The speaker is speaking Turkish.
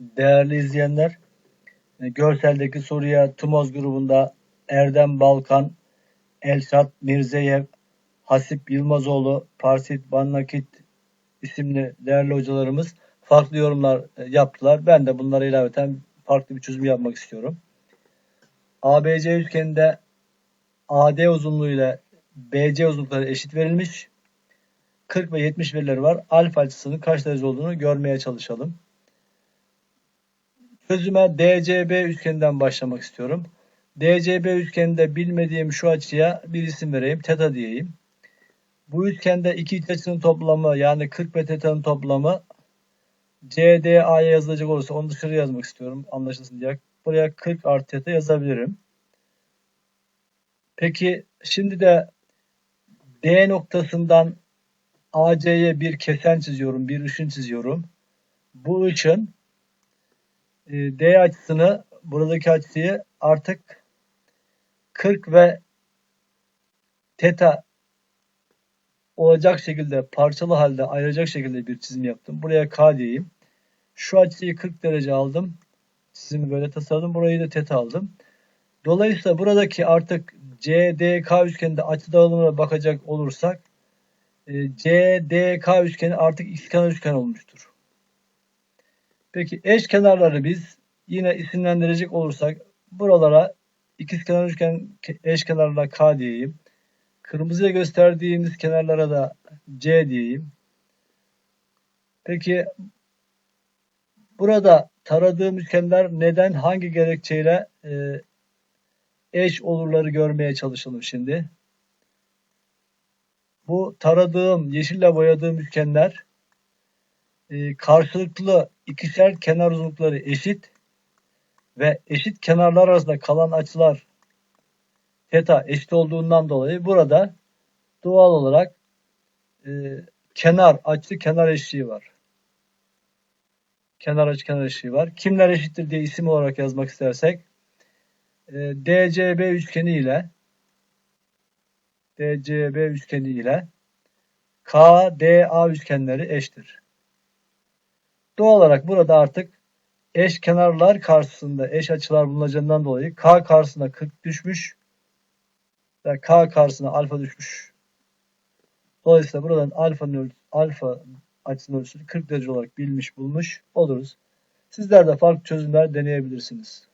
değerli izleyenler. E, Görseldeki soruya Tumoz grubunda Erdem Balkan, Elşat Mirzeyev, Hasip Yılmazoğlu, Parsit Bannakit isimli değerli hocalarımız farklı yorumlar e, yaptılar. Ben de bunlara ilaveten farklı bir çözüm yapmak istiyorum. ABC üçgeninde AD uzunluğu ile BC uzunlukları eşit verilmiş. 40 ve 70 verileri var. Alfa açısının kaç derece olduğunu görmeye çalışalım. Çözüme DCB üçgeninden başlamak istiyorum. DCB üçgeninde bilmediğim şu açıya bir isim vereyim. Teta diyeyim. Bu üçgende iki iç açının toplamı yani 40 ve teta'nın toplamı CDA'ya yazılacak olursa onu dışarı yazmak istiyorum anlaşılsın diye. Buraya 40 artı teta yazabilirim. Peki şimdi de D noktasından AC'ye bir kesen çiziyorum, bir ışın çiziyorum. Bu ışın D açısını, buradaki açıyı artık 40 ve teta olacak şekilde parçalı halde ayıracak şekilde bir çizim yaptım. Buraya K diyeyim. Şu açıyı 40 derece aldım. Çizimi böyle tasarladım. Burayı da teta aldım. Dolayısıyla buradaki artık CDK üçgeninde açı dağılımına bakacak olursak e, CDK üçgeni artık ikizkenar üçgen olmuştur. Peki eş kenarları biz yine isimlendirecek olursak buralara ikizkenar üçgen eşkenarına K diyeyim. Kırmızıya gösterdiğimiz kenarlara da C diyeyim. Peki burada taradığım üçgenler neden hangi gerekçeyle e, eş olurları görmeye çalışalım şimdi. Bu taradığım, yeşille boyadığım üçgenler e, karşılıklı ikişer kenar uzunlukları eşit ve eşit kenarlar arasında kalan açılar teta eşit olduğundan dolayı burada doğal olarak e, kenar açı kenar eşiği var. Kenar açı kenar eşiği var. Kimler eşittir diye isim olarak yazmak istersek e, DCB üçgeni ile DCB üçgeni ile KDA üçgenleri eşittir. Doğal olarak burada artık eş kenarlar karşısında eş açılar bulunacağından dolayı K karşısına 40 düşmüş ve K karşısına alfa düşmüş. Dolayısıyla buradan alfanın ölçüsü, alfa açısının ölçüsünü 40 derece olarak bilmiş bulmuş oluruz. Sizler de farklı çözümler deneyebilirsiniz.